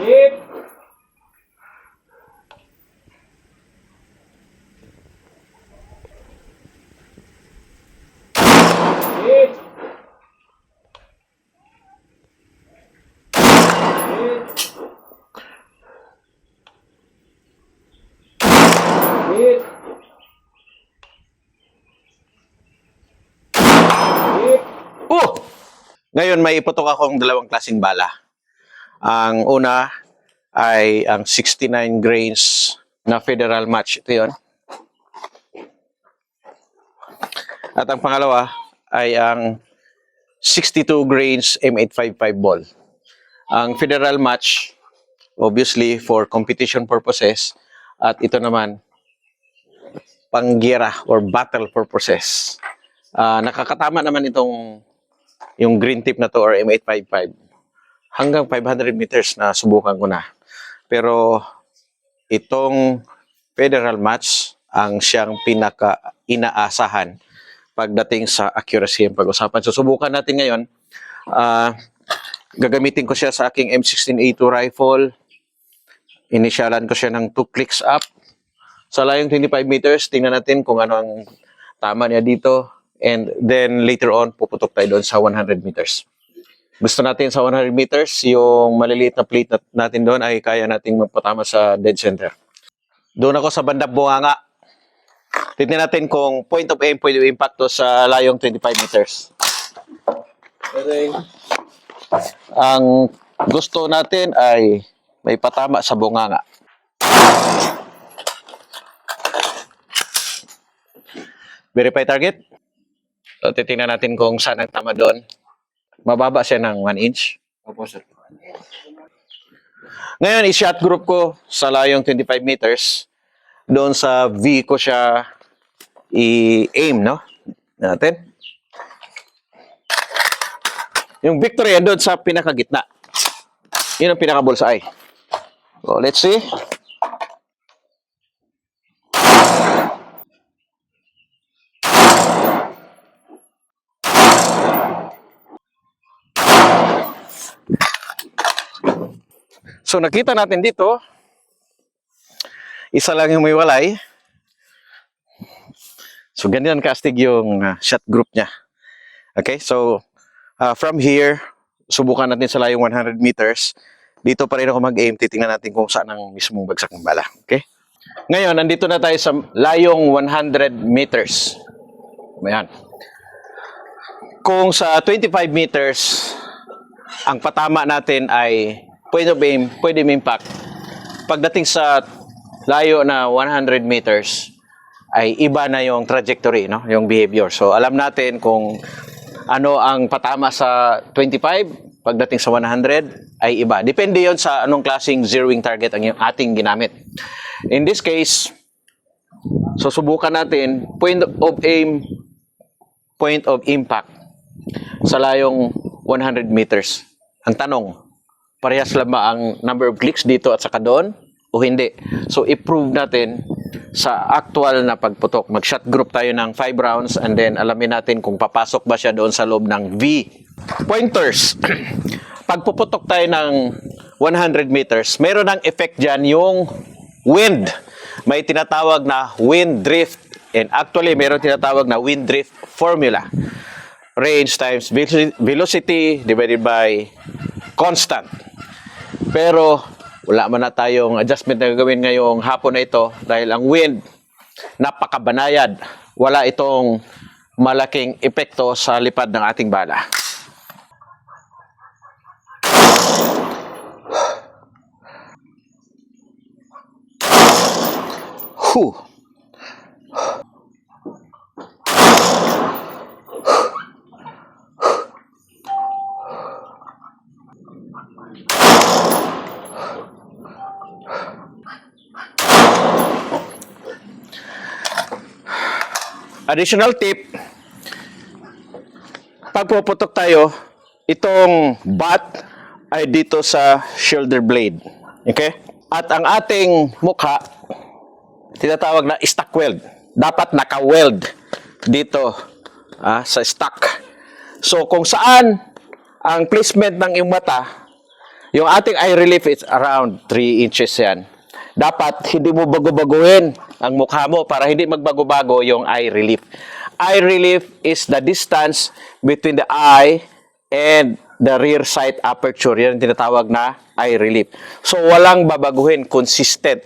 Hit! Hit! Hit! Hit! Oh! Ngayon may iputok akong dalawang klaseng bala. Ang una ay ang 69 grains na federal match. Ito yun. At ang pangalawa ay ang 62 grains M855 ball. Ang federal match, obviously for competition purposes, at ito naman, panggera or battle purposes. Ah, nakakatama naman itong yung green tip na to or M855 hanggang 500 meters na subukan ko na. Pero itong federal match ang siyang pinaka inaasahan pagdating sa accuracy ang pag-usapan. So subukan natin ngayon. Ah, gagamitin ko siya sa aking M16A2 rifle. Initialan ko siya ng 2 clicks up. Sa layong 25 meters, tingnan natin kung ano ang tama niya dito. And then later on, puputok tayo doon sa 100 meters. Gusto natin sa 100 meters, yung maliliit na plate nat- natin doon ay kaya nating magpatama sa dead center. Doon ako sa bandang bunganga. Tignan natin kung point of aim, point of impact to sa layong 25 meters. Ang gusto natin ay may patama sa bunganga. Verify target. So, titingnan natin kung saan ang tama doon. Mababa siya ng 1 inch. Opo, sir. Ngayon, i-shot group ko sa layong 25 meters. Doon sa V ko siya i-aim, no? Natin. Yung victory doon sa pinakagitna. Yun ang pinaka-bullseye. So, let's see. So nakita natin dito, isa lang yung may walay. So ganyan kastig yung uh, shot group niya. Okay, so uh, from here, subukan natin sa layong 100 meters. Dito pa rin ako mag-aim, titingnan natin kung saan ang mismong bagsak ng bala. Okay? Ngayon, nandito na tayo sa layong 100 meters. Ayan. Kung sa 25 meters, ang patama natin ay point of aim, pwede impact. Pagdating sa layo na 100 meters, ay iba na yung trajectory, no? yung behavior. So alam natin kung ano ang patama sa 25, pagdating sa 100 ay iba. Depende yon sa anong klaseng zeroing target ang yung ating ginamit. In this case, so subukan natin point of aim, point of impact sa layong 100 meters. Ang tanong, parehas lang ba ang number of clicks dito at saka doon o hindi? So, i-prove natin sa actual na pagputok. Mag-shot group tayo ng 5 rounds and then alamin natin kung papasok ba siya doon sa loob ng V. Pointers. Pagpuputok tayo ng 100 meters, meron ng effect dyan yung wind. May tinatawag na wind drift. And actually, meron tinatawag na wind drift formula. Range times veloci- velocity divided by constant. Pero wala man na tayong adjustment na gagawin ngayong hapon na ito dahil ang wind napakabanayad. Wala itong malaking epekto sa lipad ng ating bala. Whew. Additional tip, pag puputok tayo, itong butt ay dito sa shoulder blade. Okay? At ang ating mukha, tinatawag na stock weld. Dapat naka-weld dito ah, sa stock. So kung saan ang placement ng iyong mata, Yung ating eye relief is around 3 inches yan. Dapat hindi mo bago-baguhin ang mukha mo para hindi magbago-bago yung eye relief. Eye relief is the distance between the eye and the rear sight aperture. Yan tinatawag na eye relief. So walang babaguhin, consistent.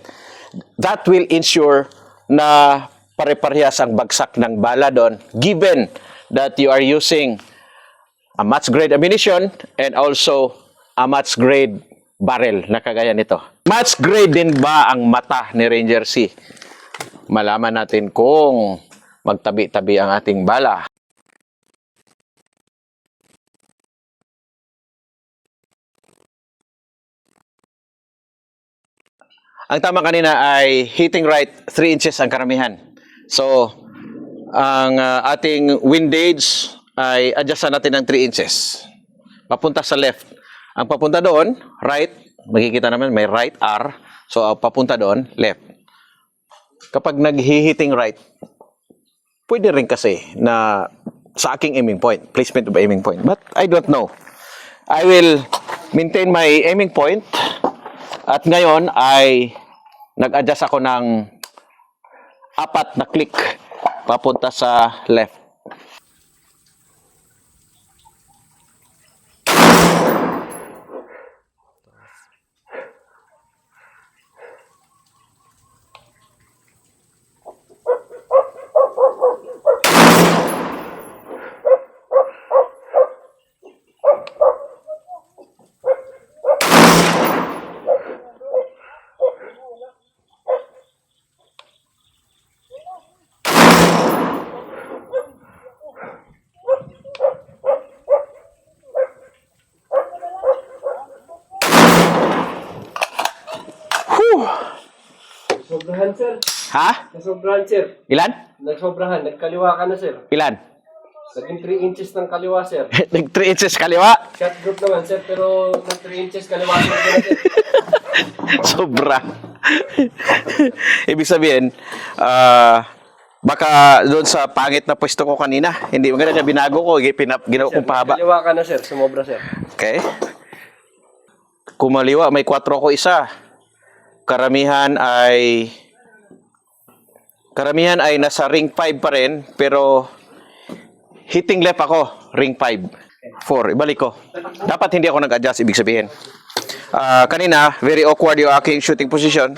That will ensure na pare-parehas ang bagsak ng bala doon given that you are using a match grade ammunition and also a match grade barrel na kagaya nito. Match grade din ba ang mata ni Ranger C? Malaman natin kung magtabi-tabi ang ating bala. Ang tama kanina ay hitting right 3 inches ang karamihan. So, ang uh, ating windage ay adjustan natin ng 3 inches. Papunta sa left. Ang papunta doon, right, makikita naman may right R. So, ang papunta doon, left. Kapag naghihiting right, pwede rin kasi na sa aking aiming point, placement of aiming point. But I don't know. I will maintain my aiming point at ngayon ay nag-adjust ako ng apat na click papunta sa left. Sir. Ha? Nasobrahan, sir. Ilan? Nagsobrahan. Nagkaliwa ka na, sir. Ilan? Naging 3 inches ng kaliwa, sir. Nag 3 inches kaliwa. Shot group naman, sir. Pero nag 3 inches kaliwa, sir. Sobra. Ibig sabihin, ah, baka doon sa pangit na pwesto ko kanina, hindi maganda na binago ko, pinap, ginawa kong pahaba. Kaliwa ka na, sir. Sumobra, sir. Okay? Kumaliwa, may 4 ko isa. Karamihan ay karamihan ay nasa ring 5 pa rin, pero hitting left ako, ring 5. 4, ibalik ko. Dapat hindi ako nag-adjust, ibig sabihin. Ah, kanina, very awkward yung aking shooting position.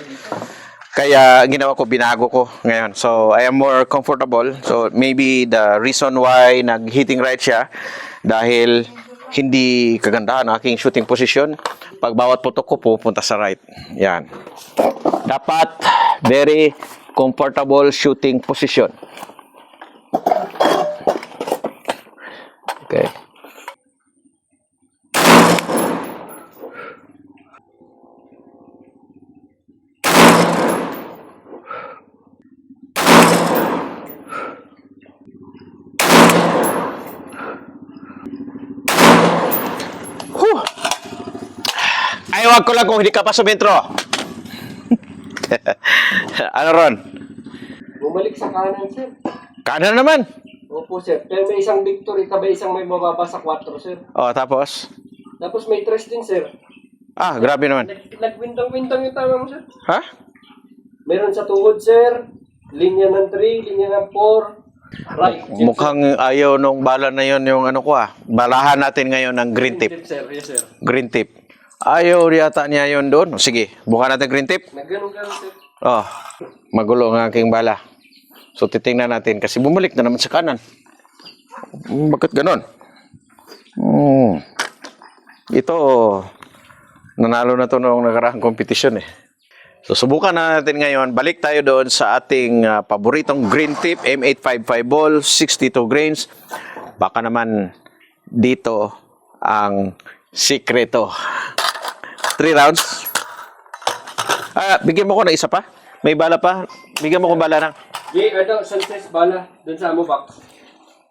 Kaya ginawa ko, binago ko ngayon. So, I am more comfortable. So, maybe the reason why nag-hitting right siya, dahil hindi kagandahan ang aking shooting position. Pag bawat putok ko, pupunta sa right. Yan. Dapat, very comfortable shooting position. Okay. Whew. Ay, wag ko lang kung hindi ka pa sumitro. ano ron? Bumalik sa kanan, sir. Kanan naman. Opo, sir. Pero may isang victory, tabi isang may mababa sa 4, sir. Oh, tapos? Tapos may tres din, sir. Ah, grabe naman. Nag- Nagwintang-wintang yung tama mo, sir. Ha? Meron sa tuhod, sir. Linya ng 3, linya ng 4. Right. Mukhang ayaw nung bala na yon yung ano ko ah. Balahan natin ngayon ng green tip. sir. Yes, sir. Green tip. Ayaw yata niya yon doon. Sige, buka natin green tip. Oh, magulo ang aking bala. So titingnan natin kasi bumalik na naman sa kanan. Hmm, Bakit ganon? Hmm. Ito, nanalo na to noong nakaraang competition eh. So subukan na natin ngayon. Balik tayo doon sa ating ah, paboritong green tip, M855 ball, 62 grains. Baka naman dito ang sikreto. Three rounds. Ah, bigyan mo ko ng isa pa. May bala pa. Bigyan mo ko bala ng. Di, ano, Sanchez bala. Doon sa amo box.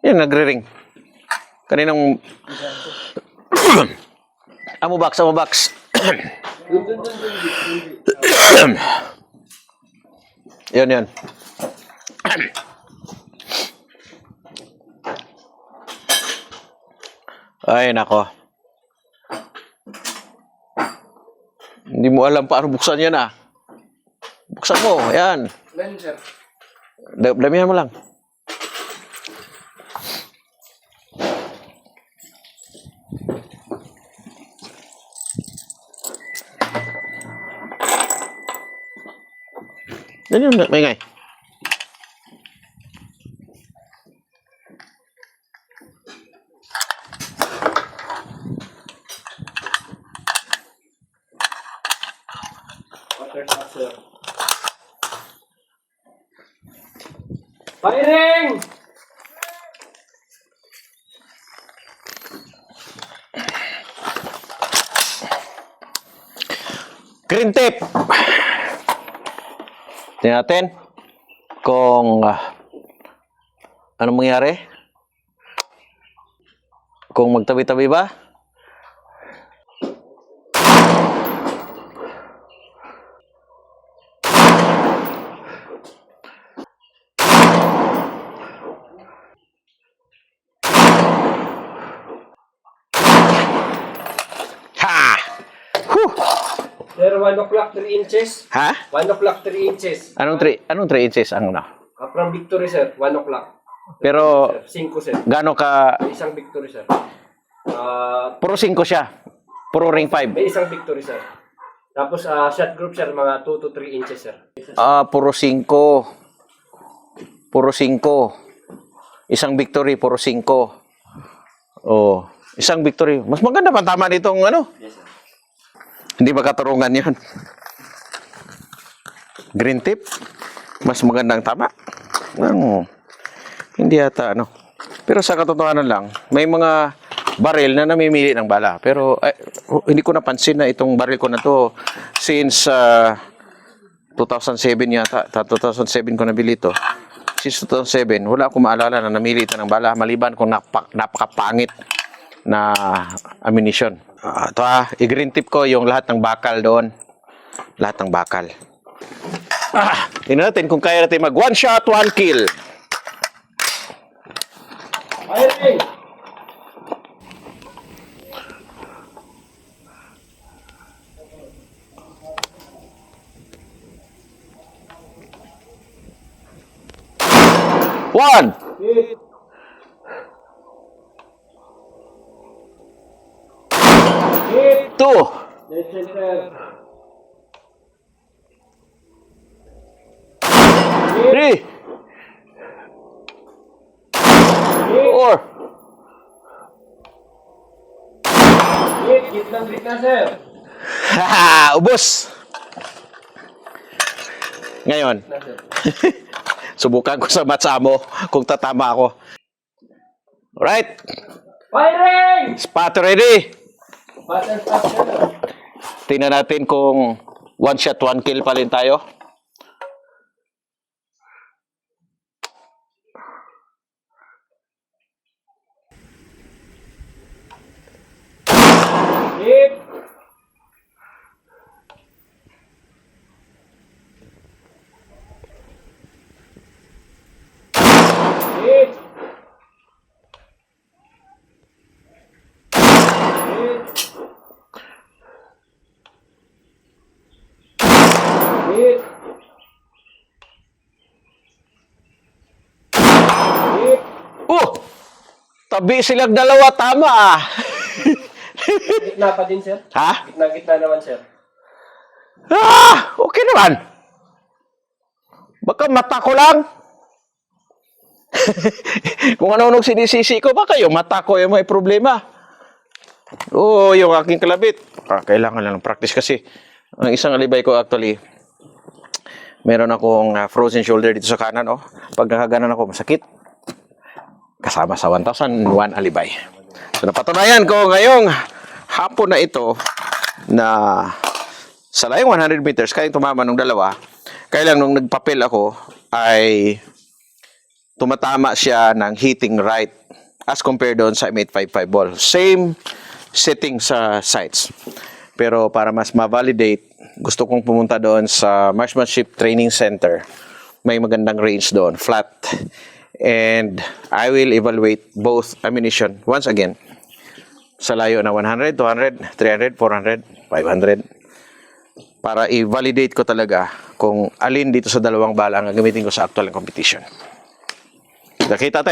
Yan, nagre-ring. Kaninang... amo box, amo box. Yan, yan. Ay, nako. Hindi mo alam paano buksan yan ah. Buksan mo, yan. Meron, sir. Da- Damihan mo lang. Yan yung maingay. Sir. Firing! Green tape. Tingnan natin kung ah, anong mangyari. Kung magtabi-tabi ba. Ha! Whew! Sir, 1 o'clock 3 inches. Ha? 1 o'clock 3 inches. Anong 3 anong 3 inches ang ano? Uh, from victory, sir. 1 o'clock. Pero Sir, 5, sir. gaano ka May isang victory, sir. Ah, puro 5 siya. Puro ring 5. may isang victory, sir. Tapos, ah, shot group, sir, mga 2 to 3 inches, sir. Ah, puro 5. Puro 5. Isang victory, puro 5. Oh, isang victory. Mas maganda pa tama nitong ano. Yes, sir. Hindi ba katurungan 'yon? Green tip. Mas magandang tama. Ano, hindi yata ano. Pero sa katotohanan lang, may mga baril na namimili ng bala. Pero eh, hindi ko napansin na itong baril ko na to since ah, 2007 yata. Ta- 2007 ko nabili ito. Since 2007, wala akong maalala na namili ito ng bala maliban kung napak, napakapangit na ammunition. Ah, ito ah, i-green tip ko yung lahat ng bakal doon. Lahat ng bakal. Ah, tingnan natin kung kaya natin mag one shot, one kill. Firing! One, Hit! Center. three, four. Haha, ubos. Ngayon, subukan ko sa matsa mo kung tatama ako. Alright, Firing! spot ready. Tingnan natin kung one shot, one kill pa rin tayo. Hit! Hit! Hit! Hit! Hit! Oh! Tabi silang dalawa, tama ah. Gitna pa din, sir. ha? Gitna-gitna naman, sir. Ah! Okay naman. Baka mata ko lang. Kung ano nung sinisisi ko, baka yung mata ko yung may problema. Oo, yung aking kalabit. Ah, kailangan lang ng practice kasi. Ang isang alibay ko actually, meron akong ah, frozen shoulder dito sa kanan. Oh. Pag nakaganan ako, masakit. Kasama sa 1,001 alibay. So napatunayan ko ngayong hapon na ito na sa layong 100 meters, kaya tumama ng dalawa. Kaya lang nung nagpapel ako, ay tumatama siya ng hitting right as compared doon sa M855 ball. Same setting sa sights. Pero para mas ma-validate, gusto kong pumunta doon sa Marksmanship Training Center. May magandang range doon, flat. And I will evaluate both ammunition once again sa layo na 100, 200, 300, 400, 500 para i-validate ko talaga kung alin dito sa dalawang bala ang gagamitin ko sa actual competition. Nakita tayo.